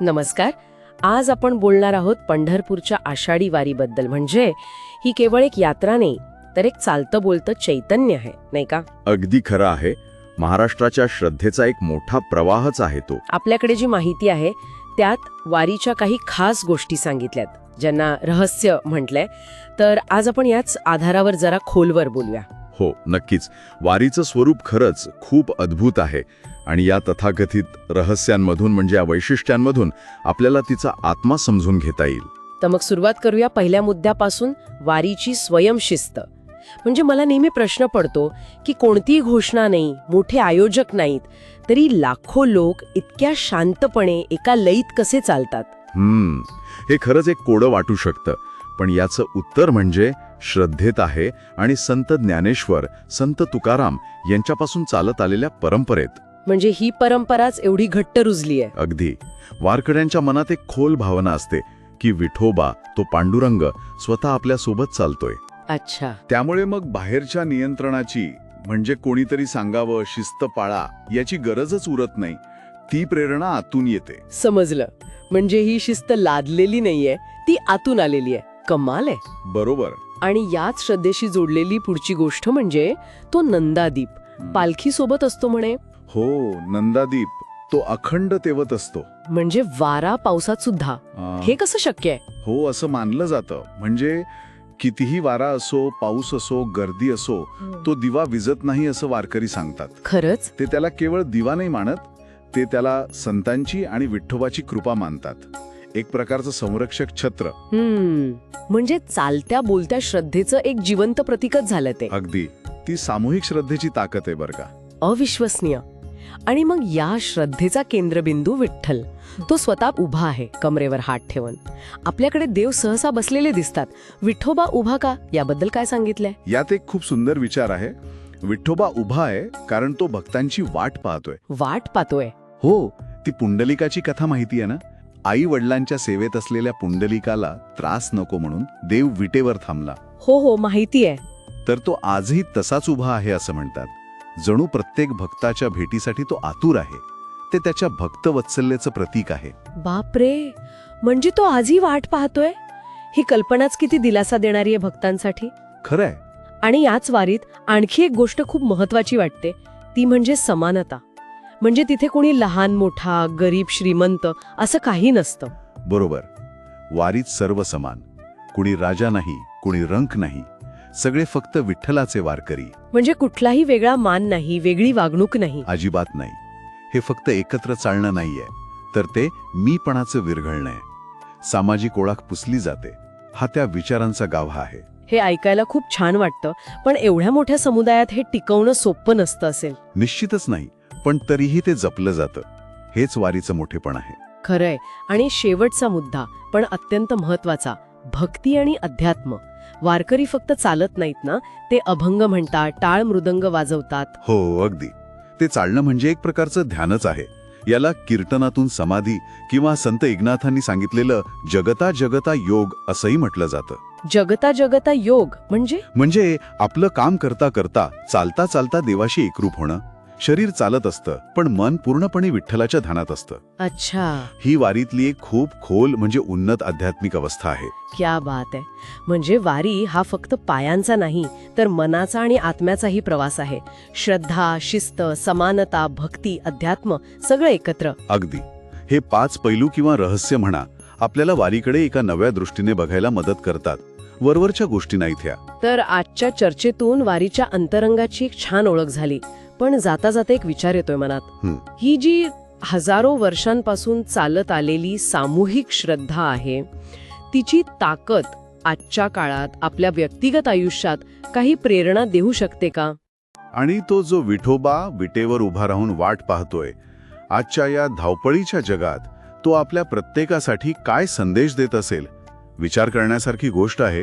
नमस्कार. आज आपण बोलणार आहोत पंढरपूरच्या आषाढी वारीबद्दल. म्हणजे ही केवळ एक यात्रा नाही तर एक चालतं बोलतं चैतन्य आहे नाही का? अगदी खरं आहे. महाराष्ट्राच्या श्रद्धेचा एक मोठा प्रवाहच आहे तो. आपल्याकडे जी माहिती आहे त्यात वारीच्या काही खास गोष्टी सांगितल्यात ज्यांना रहस्य म्हटलंय. तर आज आपण याच आधारावर जरा खोलवर बोलूया. हो नक्कीच. वारीचं स्वरूप खरंच खूप अद्भुत आहे. आणि या तथाकथित रहस्यांमधून म्हणजे या वैशिष्ट्यांमधून आपल्याला तिचा आत्मा समजून घेता येईल. तर मग सुरुवात करूया पहिल्या मुद्द्यापासून वारीची स्वयंशिस्त म्हणजे मला नेहमी प्रश्न पडतो की कोणतीही घोषणा नाही मोठे आयोजक नाहीत तरी लाखो लोक इतक्या शांतपणे एका लईत कसे चालतात? हम्म हे खरंच एक कोडं वाटू शकतं पण याचं उत्तर म्हणजे श्रद्धेत आहे आणि संत ज्ञानेश्वर संत तुकाराम यांच्यापासून चालत आलेल्या परंपरेत. म्हणजे ही परंपराच एवढी घट्ट रुजली आहे अगदी. वारकऱ्यांच्या मनात एक खोल भावना असते की विठोबा तो पांडुरंग स्वतः आपल्यासोबत चालतोय. अच्छा. त्यामुळे मग बाहेरच्या नियंत्रणाची म्हणजे कोणीतरी सांगावं शिस्त पाळा याची गरजच उरत नाही. ती प्रेरणा आतून येते. समजलं. म्हणजे ही शिस्त लादलेली नाहीये ती आतून आलेली आहे. कमाल आहे. बरोबर. आणि याच श्रद्धेशी जोडलेली पुढची गोष्ट म्हणजे तो नंदादीप. पालखी सोबत असतो म्हणे. हो नंदादीप तो अखंड तेवत असतो. म्हणजे वारा पावसात सुद्धा. आ, हे कसं शक्य आहे? हो असं मानलं जातं. म्हणजे कितीही वारा असो पाऊस असो गर्दी असो तो दिवा विजत नाही असं वारकरी सांगतात. खरंच? ते त्याला केवळ दिवा नाही मानत ते त्याला संतांची आणि विठ्ठोबाची कृपा मानतात. एक प्रकारचं संरक्षक छत्र. हम्म. म्हणजे चालत्या बोलत्या श्रद्धेचं एक जिवंत प्रतीकच झालं ते. अगदी. ती सामूहिक श्रद्धेची ताकद आहे बरं का. अविश्वसनीय. आणि मग या श्रद्धेचा केंद्रबिंदू विठ्ठल. तो स्वतः उभा आहे कमरेवर हात ठेवून. आपल्याकडे देव सहसा बसलेले दिसतात. विठोबा उभा का? याबद्दल काय सांगितलंय? यात एक खूप सुंदर विचार आहे. विठ्ठोबा उभा आहे कारण तो भक्तांची वाट पाहतोय. वाट पाहतोय. हो ती पुंडलिकाची कथा माहिती आहे ना? आई वडिलांच्या सेवेत असलेल्या पुंडलिकाला त्रास नको म्हणून देव विटेवर थांबला. हो हो माहिती आहे तर तो आजही तसाच उभा आहे असं म्हणतात. जणू प्रत्येक भक्ताच्या भेटीसाठी तो आतुर आहे. ते त्याच्या भक्तवत्सल्याचं प्रतीक आहे. बापरे! म्हणजे तो आजही वाट पाहतोय? ही कल्पनाच किती दिलासा देणारी आहे भक्तांसाठी. खरंय. आणि याच वारीत आणखी एक गोष्ट खूप महत्वाची वाटते. ती म्हणजे समानता. म्हणजे तिथे कोणी लहान मोठा गरीब श्रीमंत असं काही नसतं. बरोबर. वारीत सर्व समान. कुणी राजा नाही कुणी रंक नाही. सगळे फक्त विठ्ठलाचे वारकरी. म्हणजे कुठलाही वेगळा मान नाही वेगळी वागणूक नाही. अजिबात नाही. हे फक्त एकत्र चालणं नाहीये. तर ते मीपणाचं विरघळणं आहे. सामाजिक ओळख पुसली जाते. हा त्या विचारांचा गाभा आहे. हे ऐकायला खूप छान वाटतं पण एवढ्या मोठ्या समुदायात हे टिकवणं सोपं नसतं असेल. निश्चितच नाही पण तरीही ते जपलं जातं. हेच वारीचं मोठेपण आहे. खरंय. आणि शेवटचा मुद्दा पण अत्यंत महत्त्वाचा भक्ती आणि अध्यात्म. वारकरी फक्त चालत नाहीत ना ते अभंग म्हणतात टाळ मृदंग वाजवतात. हो अगदी. ते चालणं म्हणजे एक प्रकारचं ध्यानच आहे. याला कीर्तनातून समाधी किंवा संत एकनाथांनी सांगितलेलं जगता जगता योग असंही म्हटलं जातं. जगता जगता योग म्हणजे? म्हणजे आपलं काम करता करता चालता चालता देवाशी एकरूप होणं. शरीर चालत असतं पण मन पूर्णपणे विठ्ठलाच्या ध्यानात असतं. अच्छा. ही वारीतली एक खूप खोल म्हणजे उन्नत आध्यात्मिक अवस्था आहे. क्या बात आहे. म्हणजे वारी हा फक्त पायांचा नाही तर मनाचा आणि आत्म्याचाही प्रवास आहे. श्रद्धा शिस्त समानता भक्ती अध्यात्म सगळं एकत्र. अगदी. हे पाच पैलू किंवा रहस्य म्हणा आपल्याला वारीकडे एका नव्या दृष्टीने बघायला मदत करतात. वरवरच्या गोष्टी नाहीत ह्या तर आजच्या चर्चेतून वारीच्या अंतरंगाची एक छान ओळख झाली. पण जाता जाता एक विचार येतोय मनात. हं. जी हजारो वर्षांपासून चालत आलेली सामूहिक श्रद्धा आहे तिची ताकद आजच्या काळात आपल्या व्यक्तिगत आयुष्यात काही प्रेरणा देऊ शकते का? आणि तो जो विठोबा विटेवर उभा राहून वाट पाहतोय आजच्या या धावपळीच्या जगात तो आपल्या प्रत्येकासाठी काय संदेश देत असेल विचार करण्यासारखी गोष्ट आहे.